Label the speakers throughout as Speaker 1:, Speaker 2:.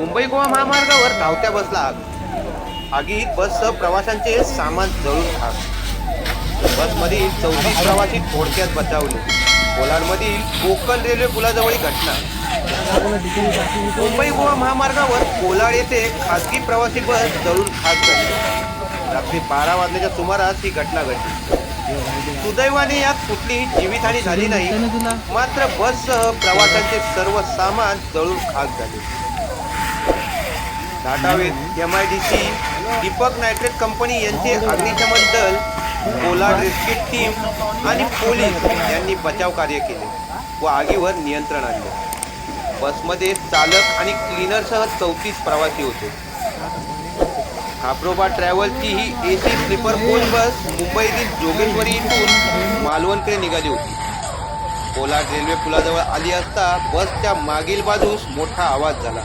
Speaker 1: मुंबई गोवा महामार्गावर धावत्या बसला आग. आगीत बससह प्रवाशांचे सामान जळून खाक. बसमधील चौतीस प्रवासी थोडक्यात बचावले. कोलाडमधील कोकण रेल्वे पुलाजवळ घटना. मुंबई गोवा महामार्गावर कोलाड येथे खासगी प्रवासी बस जळून खाक झाली. रात्री बारा वाजल्याच्या सुमारास ही घटना घडली. सुदैवाने यात कुठलीही जीवितहानी झाली नाही. मात्र बससह प्रवाशांचे सर्व सामान जळून खाक झाले. टाटावेत M I D C Deepak nitrate company यांचे अग्निशमन दल कोलाड रेस्क्यू टीम आणि पोलीस यांनी बचाव कार्य केले व आगीवर नियंत्रण आणले. बसमध्ये चालक आणि क्लिनरसह चौतीस प्रवासी होते. खाप्रोबा ट्रॅव्हलची ही A C sleeper coach bus मुंबईतील जोगेश्वरी इथून मालवणकडे निघाली होती. कोलाड रेल्वे पुलाजवळ आली असता बसच्या मागील बाजूस मोठा आवाज झाला.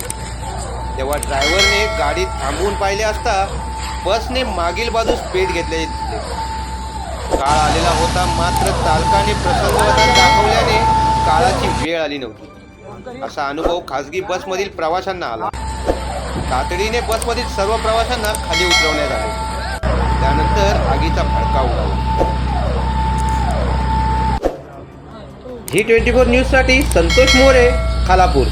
Speaker 1: तेव्हा ड्रायव्हरने गाडी थांबवून पाहिले असता बसने मागील बाजूस पेट घेतलेली दिसले काळ आलेला होता मात्र चालकाने प्रसंगवधान दाखवल्याने काळाची वेळ आली नव्हती. असा अनुभव खासगी बसमधील प्रवाशांना आला. तातडीने बसमधील सर्व प्रवाशांना खाली उतरवण्यात आले. त्यानंतर आगीचा फडका उडाला. जी ट्वेंटी फोर न्यूजसाठी संतोष मोरे खालापूर.